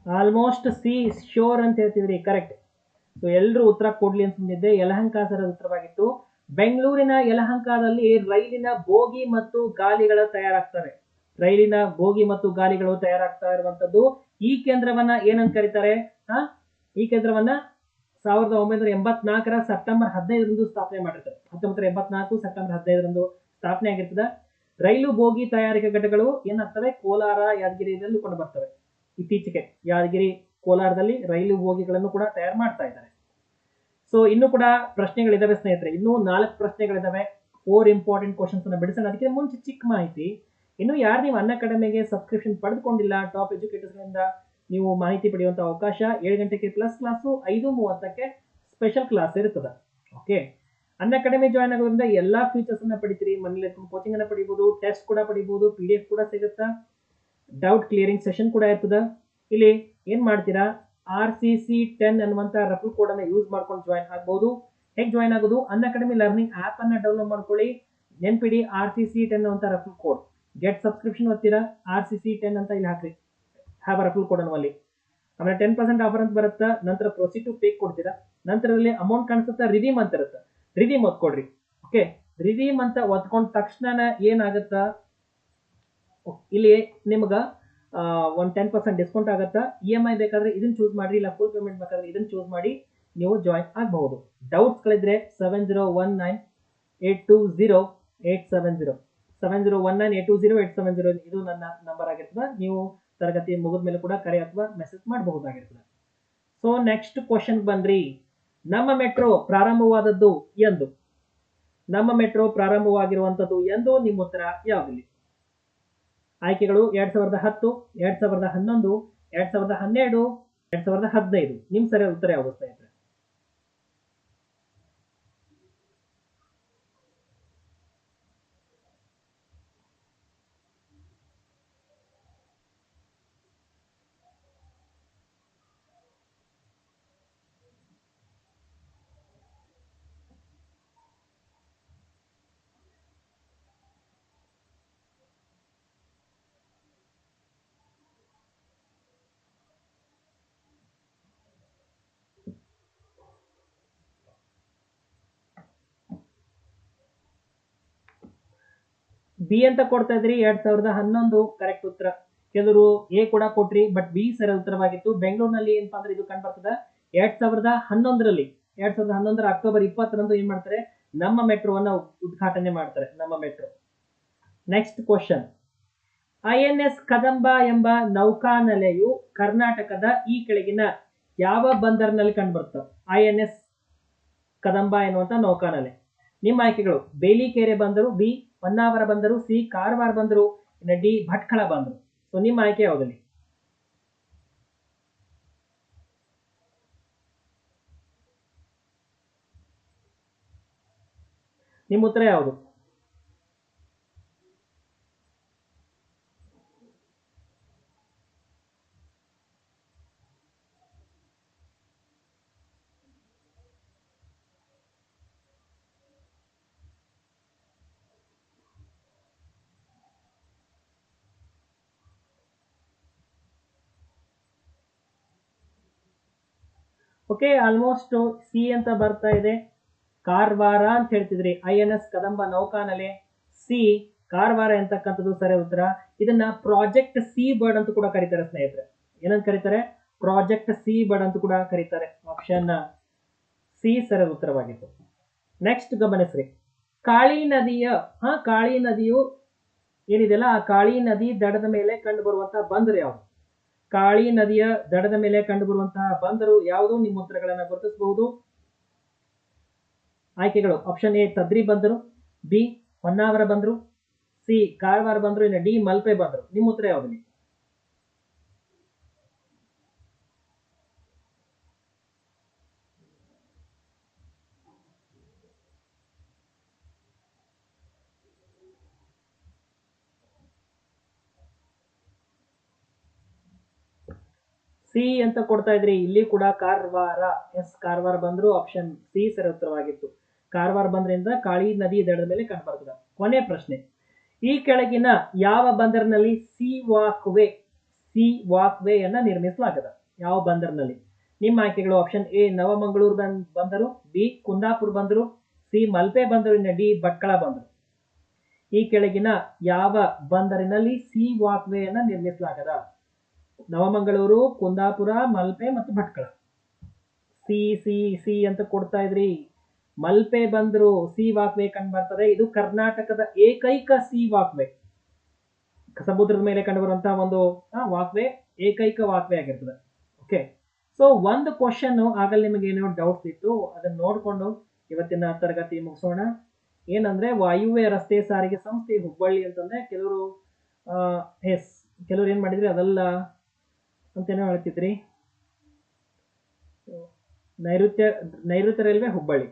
ಆಲ್ಮೋಸ್ಟ್ ಸಿ ಶೋರ್ ಅಂತ ಹೇಳ್ತಿದ್ರಿ ಕರೆಕ್ಟ್ ಸೊ ಎಲ್ಲರೂ ಉತ್ತರ ಕೊಡ್ಲಿ ಅಂತಂದಿದ್ದೆ ಯಲಹಂಕ ಸರ್ ಉತ್ತರವಾಗಿತ್ತು. ಬೆಂಗಳೂರಿನ ಯಲಹಂಕದಲ್ಲಿ ರೈಲಿನ ಬೋಗಿ ಮತ್ತು ಗಾಲಿಗಳು ತಯಾರಾಗ್ತವೆ. ರೈಲಿನ ಬೋಗಿ ಮತ್ತು ಗಾಲಿಗಳು ತಯಾರಾಗ್ತಾ ಇರುವಂತದ್ದು ಈ ಕೇಂದ್ರವನ್ನ ಏನಂತ ಕರೀತಾರೆ? ಹಾ? ಈ ಕೇಂದ್ರವನ್ನ ಸಾವಿರದ ಒಂಬೈನೂರ ಎಂಬತ್ನಾಲ್ಕರ ಸೆಪ್ಟೆಂಬರ್ ಹದಿನೈದರಂದು ಸ್ಥಾಪನೆ ಮಾಡಿರ್ತಾರೆ. ಹತ್ತೊಂಬತ್ತರ ಎಂಬತ್ನಾಲ್ಕು ಸೆಪ್ಟೆಂಬರ್ ಹದಿನೈದರಂದು ಸ್ಥಾಪನೆ ಆಗಿರ್ತದೆ. ರೈಲು ಬೋಗಿ ತಯಾರಿಕಾ ಘಟಕಗಳು ಏನಾಗ್ತವೆ? ಕೋಲಾರ ಯಾದಗಿರಿಯಲ್ಲೂ ಕೂಡ ಬರ್ತವೆ. ಇತ್ತೀಚೆಗೆ ಯಾದಗಿರಿ ಕೋಲಾರದಲ್ಲಿ ರೈಲು ಬೋಗಿಗಳನ್ನು ಕೂಡ ತಯಾರು ಮಾಡ್ತಾ ಇದ್ದಾರೆ. ಸೊ ಇನ್ನು ಕೂಡ ಪ್ರಶ್ನೆಗಳಿದ್ದಾವೆ ಸ್ನೇಹಿತರೆ. ಇನ್ನೂ ನಾಲ್ಕು ಪ್ರಶ್ನೆಗಳಿದಾವೆ. ಫೋರ್ ಇಂಪಾರ್ಟೆಂಟ್ ಕ್ವಶನ್ಸ್ ಅನ್ನ ಬಿಡಿಸೋಣ. ಅದಕ್ಕೆ ಮುಂಚೆ ಚಿಕ್ಕ ಮಾಹಿತಿ. ಇನ್ನು ಯಾರು ನೀವು ಅನ್ನ ಅಕಾಡೆಮಿಗೆ ಸಬ್ಸ್ಕ್ರಿಪ್ಷನ್ ಪಡೆದುಕೊಂಡಿಲ್ಲ ಟಾಪ್ ಎಜುಕೇಟರ್ಸ್ಗಳಿಂದ ನೀವು ಮಾಹಿತಿ ಪಡೆಯುವಂತ ಅವಕಾಶ ಏಳು ಗಂಟೆಗೆ ಪ್ಲಸ್ ಕ್ಲಾಸು ಐದು ಮೂವತ್ತಕ್ಕೆ ಸ್ಪೆಷಲ್ ಕ್ಲಾಸ್ ಇರ್ತದೆ ಓಕೆ ಅನ್ನ ಅಕಾಡೆಮಿ ಜಾಯ್ನ್ ಆಗೋದ್ರಿಂದ ಎಲ್ಲಾ ಫೀಚರ್ಸ್ ಅನ್ನ ಪಡಿತೀರಿ. ಮನೇಲಿ ಕೋಚಿಂಗ್ ಅನ್ನ ಪಡಿಬಹುದು ಟೆಸ್ಟ್ ಕೂಡ ಪಡಿಬಹುದು ಪಿ ಡಿ ಎಫ್ ಕೂಡ ಸಿಗುತ್ತಾ? ಡೌಟ್ ಕ್ಲಿಯರಿಂಗ್ ಸೆಷನ್ ಕೂಡ ಇರ್ತದೆ. ಇಲ್ಲಿ ಏನ್ ಮಾಡ್ತೀರಾ? ಆರ್ ಸಿ ಸಿ ಟೆನ್ ಅನ್ನುವಂತ ರೆಫಲ್ ಕೋಡ್ ಅನ್ನ ಯೂಸ್ ಮಾಡ್ಕೊಂಡು ಜಾಯಿನ್ ಆಗ್ಬೋದು. ಹೇಗೆ ಜಾಯಿನ್ ಆಗೋದು? ಅನ್ ಅಕಾಡೆಮಿ ಲರ್ನಿಂಗ್ ಆಪ್ ಅನ್ನ ಡೌನ್ಲೋಡ್ ಮಾಡ್ಕೊಳ್ಳಿ. ನೆನ್ಪಿಡಿ ಆರ್ ಸಿ ಸಿ ಟೆನ್ ಅಂತ ರಫಲ್ ಕೋಡ್ ಗೆಟ್ ಸಬ್ಸ್ಕ್ರಿಪ್ಷನ್ ಓದ್ತೀರಾ ಆರ್ ಸಿ ಸಿ ಟೆನ್ ಅಂತ ಇಲ್ಲಿ ಹಾಕ್ರಿ. ಹ್ಯಾವ್ ರೆಫಲ್ ಕೋಡ್ ಅನ್ನುವಲ್ಲಿ. ಆಮೇಲೆ ಟೆನ್ ಪರ್ಸೆಂಟ್ ಆಫರ್ ಅಂತ ಬರುತ್ತೆ. ನಂತರ ಪ್ರೊಸೀಡ್ ಟು ಪೇ ಕೊಡ್ತೀರಾ? ನಂತರದಲ್ಲಿ ಅಮೌಂಟ್ ಕಾಣಿಸುತ್ತಾ? ರಿದೀಮ್ ಅಂತ ಇರುತ್ತೆ. ರಿದೀಮ್ ಒತ್ಕೊಡ್ರಿ. ಓಕೆ ರಿದೀಮ್ ಅಂತ ಒತ್ಕೊಂಡ ತಕ್ಷಣ ಏನಾಗುತ್ತಾ? ಇಲ್ಲಿ ನಿಮ್ಗೆ ಒಂದು ಟೆನ್ ಪರ್ಸೆಂಟ್ ಡಿಸ್ಕೌಂಟ್ ಆಗುತ್ತೆ. ಇ ಎಂ ಐ ಬೇಕಾದ್ರೆ ಇದನ್ನ ಚೂಸ್ ಮಾಡಿ ಇಲ್ಲ ಫುಲ್ ಪೇಮೆಂಟ್ ಬೇಕಾದ್ರೆ ಇದನ್ನ ಚೂಸ್ ಮಾಡಿ, ನೀವು ಜಾಯಿನ್ ಆಗಬಹುದು. ಡೌಟ್ಸ್ಗಳಿದ್ರೆ seven zero one nine eight two zero eight seven zero seven zero one nine eight two zero eight seven zero ಇದು ನನ್ನ ನಂಬರ್ ಆಗಿರ್ತದೆ. ನೀವು ತರಗತಿ ಮುಗಿದ ಮೇಲೆ ಕೂಡ ಕರೆ ಅಥವಾ ಮೆಸೇಜ್ ಮಾಡಬಹುದಾಗಿರ್ತದೆ. ಸೊ ನೆಕ್ಸ್ಟ್ ಕ್ವಶನ್ ಬನ್ರಿ ನಮ್ಮ ಮೆಟ್ರೋ ಪ್ರಾರಂಭವಾದದ್ದು ಎಂದು. ನಮ್ಮ ಮೆಟ್ರೋ ಪ್ರಾರಂಭವಾಗಿರುವಂತದ್ದು ಎಂದು, ನಿಮ್ಮ ಉತ್ತರ ಯಾವುದಿಲ್ಲ? ಆಯ್ಕೆಗಳು ಎರಡ್ ಸಾವಿರದ ಹತ್ತು, ಎರಡ್ ಸಾವಿರದ ಹನ್ನೊಂದು, ಎರಡ್ ಸಾವಿರದ ಹನ್ನೆರಡು, ಎರಡ್ ಸಾವಿರದ ಹದಿನೈದು. ನಿಮ್ ಸರಿಯಾದ ಉತ್ತರ ಯಾವುದು? ಸ್ನೇಹಿತರೆ ಬಿ ಅಂತ ಕೊಡ್ತಾ ಇದ್ರಿ ಎರಡ್ ಸಾವಿರದ ಹನ್ನೊಂದು ಕರೆಕ್ಟ್ ಉತ್ತರ. ಕೆಲವರು ಎ ಕೂಡ ಕೊಟ್ರಿ ಬಟ್ ಬಿ ಸರಿಯಾದ ಉತ್ತರವಾಗಿತ್ತು. ಬೆಂಗಳೂರಿನಲ್ಲಿ ಏನಪ್ಪಾ ಅಂದ್ರೆ ಇದು ಕಂಡು ಬರ್ತದ. ಎರಡ್ ಸಾವಿರದ ಹನ್ನೊಂದರಲ್ಲಿ, ಎರಡ್ ಸಾವಿರದ ಹನ್ನೊಂದರ ಅಕ್ಟೋಬರ್ ಇಪ್ಪತ್ತರಂದು ಏನ್ ಮಾಡ್ತಾರೆ? ನಮ್ಮ ಮೆಟ್ರೋವನ್ನ ಉದ್ಘಾಟನೆ ಮಾಡ್ತಾರೆ, ನಮ್ಮ metro. Next question I N S Kadamba ಎಂಬ ನೌಕಾನೆಲೆಯು ಕರ್ನಾಟಕದ ಈ ಕೆಳಗಿನ ಯಾವ ಬಂದರ್ನಲ್ಲಿ ಕಂಡು ಬರ್ತದೆ? ಐ ಎನ್ ಎಸ್ ಕದಂಬ ಎನ್ನುವಂತ ನೌಕಾನೆಲೆ. ನಿಮ್ಮ ಆಯ್ಕೆಗಳು, ಬೇಲಿಕೆರೆ ಬಂದರು, ಬಿ ಹೊನ್ನಾವರ ಬಂದರು, ಸಿ ಕಾರವಾರ ಬಂದರು, ಇನ್ನು ಡಿ ಭಟ್ಕಳ ಬಂದರು. ಸೊ ನಿಮ್ಮ ಆಯ್ಕೆ ಯಾವುದಲ್ಲಿ ನಿಮ್ಮ ಉತ್ತರ ಯಾವುದು? ಓಕೆ ಆಲ್ಮೋಸ್ಟ್ ಸಿ ಅಂತ ಬರ್ತಾ ಇದೆ. ಕಾರವಾರ ಅಂತ ಹೇಳ್ತಿದ್ರಿ. ಐ ಎನ್ ಎಸ್ ಕದಂಬ ನೌಕಾನಲೆ ಸಿ ಕಾರವಾರ ಎಂತಕ್ಕಂಥದ್ದು ಸರಿ ಉತ್ತರ ಇದನ್ನ ಪ್ರಾಜೆಕ್ಟ್ ಸಿ ಬರ್ಡ್ ಅಂತ ಕೂಡ ಕರೀತಾರೆ ಸ್ನೇಹಿತರೆ. ಏನಂತ ಕರೀತಾರೆ? ಪ್ರಾಜೆಕ್ಟ್ ಸಿ ಬರ್ಡ್ ಅಂತ ಕೂಡ ಕರೀತಾರೆ. ಆಪ್ಷನ್ ಸಿ ಸರಿ ಉತ್ತರವಾಗಿತ್ತು ನೆಕ್ಸ್ಟ್ ಗಮನಿಸ್ರಿ. ಕಾಳಿ ನದಿಯ, ಹಾ, ಕಾಳಿ ನದಿಯು ಏನಿದೆಯಲ್ಲ? ಆ ಕಾಳಿ ನದಿ ದಡದ ಮೇಲೆ ಕಂಡು ಬರುವಂತಹ ಬಂದರು ಯಾವುದು? ಕಾಳಿ ನದಿಯ ದಡದ ಮೇಲೆ ಕಂಡುಬರುವಂತಹ ಬಂದರು ಯಾವುದು ನಿಮ್ಮ ಉತ್ತರಗಳನ್ನು ಗುರುತಿಸಬಹುದು. ಆಯ್ಕೆಗಳು. ಆಪ್ಷನ್ ಎ ತದ್ರಿ ಬಂದರು. ಬಿ ಹೊನ್ನಾವರ ಬಂದರು. ಸಿ ಕಾರವಾರ ಬಂದರು. ಇನ್ನು ಡಿ ಮಲ್ಪೆ ಬಂದರು. ನಿಮ್ಮ ಉತ್ತರ ಯಾವುದು? ಸಿ ಅಂತ ಕೊಡ್ತಾ ಇದ್ರಿ, ಇಲ್ಲಿ ಕೂಡ ಕಾರವಾರ. ಎಸ್ ಕಾರವಾರ ಬಂದ್ರು ಆಪ್ಷನ್ ಸಿ ಸರಿ ಉತ್ತರವಾಗಿತ್ತು ಕಾರವಾರ ಬಂದ್ರಿಂದ ಕಾಳಿ ನದಿ ದಡದ ಮೇಲೆ ಕಂಡುಬರ್ತದೆ ಕೊನೆ ಪ್ರಶ್ನೆ. ಈ ಕೆಳಗಿನ ಯಾವ ಬಂದರಿನಲ್ಲಿ sea walkway, sea walkway ಅನ್ನ ನಿರ್ಮಿಸಲಾಗದ? ಯಾವ ಬಂದರ್ನಲ್ಲಿ? ನಿಮ್ಮ ಆಯ್ಕೆಗಳು ಆಪ್ಷನ್ ಎ ನವಮಂಗಳೂರು ಬಂದ್, ಬಂದರು. ಬಿ ಕುಂದಾಪುರ ಬಂದರು. ಸಿ ಮಲ್ಪೆ ಬಂದರು. ಡಿ ಭಟ್ಕಳ ಬಂದರು. ಈ ಕೆಳಗಿನ ಯಾವ ಬಂದರಿನಲ್ಲಿ ಸಿ ವಾಕ್ ವೇ ಅನ್ನ ನಿರ್ಮಿಸಲಾಗದ? ನವಮಂಗಳೂರು, ಕುಂದಾಪುರ, ಮಲ್ಪೆ ಮತ್ತು ಭಟ್ಕಳ. ಸಿ ಸಿ ಸಿ ಅಂತ ಕೊಡ್ತಾ ಇದ್ರಿ. ಮಲ್ಪೆ ಬಂದ್ರು ಸಿ ವಾಕ್ವೆ ಕಂಡು ಬರ್ತದೆ. ಇದು ಕರ್ನಾಟಕದ ಏಕೈಕ ಸಿ ವಾಕ್ವೆ. ಸಮುದ್ರದ ಮೇಲೆ ಕಂಡುಬರುವಂತಹ ಒಂದು ವಾಕ್ವೆ, ಏಕೈಕ ವಾಕ್ವೆ ಆಗಿರ್ತದೆ. ಓಕೆ? ಸೊ ಒಂದು ಕ್ವಶನ್ ಆಗಲ್ಲಿ ನಿಮಗೆ ಏನೋ ಡೌಟ್ಸ್ ಇತ್ತು. ಅದನ್ನ ನೋಡಿಕೊಂಡು ಇವತ್ತಿನ ತರಗತಿ ಮುಗಿಸೋಣ. ಏನಂದ್ರೆ, ವಾಯುವ್ಯ ರಸ್ತೆ ಸಾರಿಗೆ ಸಂಸ್ಥೆ ಹುಬ್ಬಳ್ಳಿ ಅಂತಂದ್ರೆ ಕೆಲವರು ಎಸ್, ಕೆಲವರು ಏನ್ ಮಾಡಿದ್ರಿ ಅದಲ್ಲ ಅಂತೇನೋ ಹೇಳ್ತಿದ್ರಿ? ನೈಋತ್ಯ ನೈಋತ್ಯ ರೈಲ್ವೆ ಹುಬ್ಬಳ್ಳಿ.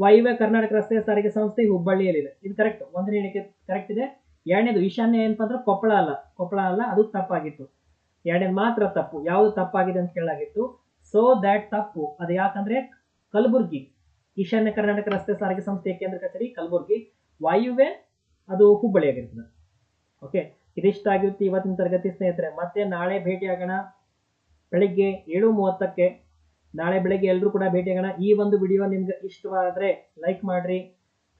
ವಾಯುವ್ಯ ಕರ್ನಾಟಕ ರಸ್ತೆ ಸಾರಿಗೆ ಸಂಸ್ಥೆ ಹುಬ್ಬಳ್ಳಿಯಲ್ಲಿದೆ. ಇದು ಕರೆಕ್ಟ್ ಒಂದನೇ ಹೇಳಿಕೆ ಕರೆಕ್ಟ್ ಇದೆ. ಎರಡನೇದು, ಈಶಾನ್ಯ ಏನಪ್ಪ ಅಂದ್ರೆ ಕೊಪ್ಪಳ ಅಲ್ಲ. ಕೊಪ್ಪಳ ಅಲ್ಲ, ಅದು ತಪ್ಪಾಗಿತ್ತು. ಎರಡನೇದು ಮಾತ್ರ ತಪ್ಪು. ಯಾವುದು ತಪ್ಪಾಗಿದೆ ಅಂತ ಕೇಳಾಗಿತ್ತು ಸೊ ದ್ಯಾಟ್ ತಪ್ಪು. ಅದು ಯಾಕಂದ್ರೆ ಕಲಬುರ್ಗಿ, ಈಶಾನ್ಯ ಕರ್ನಾಟಕ ರಸ್ತೆ ಸಾರಿಗೆ ಸಂಸ್ಥೆಯ ಕೇಂದ್ರ ಕಚೇರಿ ಕಲಬುರ್ಗಿ. ವಾಯುವ್ಯ, ಅದು ಹುಬ್ಬಳ್ಳಿ ಆಗಿರ್ತದೆ. ಓಕೆ ಇದಿಷ್ಟ ಆಗಿರುತ್ತೆ ಇವತ್ತಿನ ತರಗತಿ ಸ್ನೇಹಿತರೆ. ಮತ್ತೆ ನಾಳೆ ಭೇಟಿ ಆಗೋಣ. ಬೆಳಿಗ್ಗೆ ಏಳು ಮೂವತ್ತಕ್ಕೆ ನಾಳೆ ಬೆಳಿಗ್ಗೆ ಎಲ್ಲರೂ ಕೂಡ ಭೇಟಿ ಆಗೋಣ. ಈ ಒಂದು ವಿಡಿಯೋ ನಿಮ್ಗೆ ಇಷ್ಟವಾದರೆ ಲೈಕ್ ಮಾಡ್ರಿ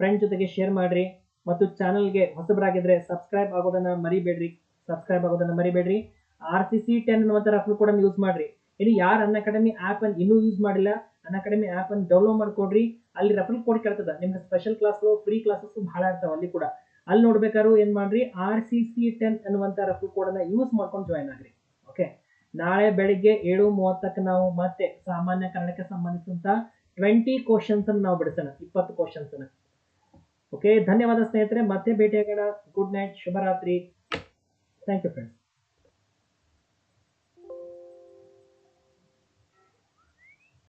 ಫ್ರೆಂಡ್ ಜೊತೆಗೆ ಶೇರ್ ಮಾಡ್ರಿ, ಮತ್ತು ಚಾನಲ್ಗೆ ಹೊಸಬರಾಗಿದ್ರೆ ಸಬ್ಸ್ಕ್ರೈಬ್ ಆಗೋದನ್ನ ಮರಿಬೇಡ್ರಿ. ಸಬ್ಸ್ಕ್ರೈಬ್ ಆಗೋದನ್ನ ಮರಿಬೇಡ್ರಿ. ಆರ್ ಸಿ ಸಿ ಟೆನ್ ಅನ್ನುವಂಥ ರಫಲ್ ಕೂಡ ಯೂಸ್ ಮಾಡ್ರಿ. ಇಲ್ಲಿ ಯಾರು ಅನ್ ಅಕಾಡೆಮಿ ಆ್ಯಪ್ ಅನ್ನು ಇನ್ನೂ ಯೂಸ್ ಮಾಡಿಲ್ಲ ಅನ್ ಅಕಾಡೆಮಿ ಆ್ಯಪ್ ಅನ್ನು ಡೌನ್ಲೋಡ್ ಮಾಡ್ಕೊಡ್ರಿ. ಅಲ್ಲಿ ರೆಫರ್ ಕೋಡ್ ಕೇಳ್ತದ. ನಿಮ್ಗೆ ಸ್ಪೆಷಲ್ ಕ್ಲಾಸ್ ಫ್ರೀ ಕ್ಲಾಸಸ್ ಬಹಳ ಇರ್ತಾವ ಅಲ್ಲಿ ಕೂಡ. ಅಲ್ಲಿ ನೋಡ್ಬೇಕಾದ್ರು ಏನ್ ಮಾಡ್ರಿ? ಆರ್ ಸಿ ಸಿ ಟೆನ್ ಅನ್ನುವಂತ ರಫ್ ಕೋಡ್ ಅನ್ನ ಯೂಸ್ ಮಾಡ್ಕೊಂಡು ಜಾಯ್ನ್ ಆಗ್ರಿ. ಓಕೆ ನಾಳೆ ಬೆಳಿಗ್ಗೆ ಏಳು ಮೂವತ್ತಕ್ಕೆ ನಾವು ಮತ್ತೆ ಸಾಮಾನ್ಯ ಕನ್ನಡಕ್ಕೆ ಸಂಬಂಧಿಸಿದಂತ ಟ್ವೆಂಟಿ ಕ್ವಶನ್ಸ್ ಅನ್ನು ನಾವು ಬಿಡಿಸೋಣ. ಇಪ್ಪತ್ತು ಕ್ವಶನ್ಸ್ ಅನ್ನ. ಓಕೆ ಧನ್ಯವಾದ ಸ್ನೇಹಿತರೆ, ಮತ್ತೆ ಭೇಟಿಯಾಗೋಣ. ಗುಡ್ ನೈಟ್ ಶುಭರಾತ್ರಿ. Thank you friends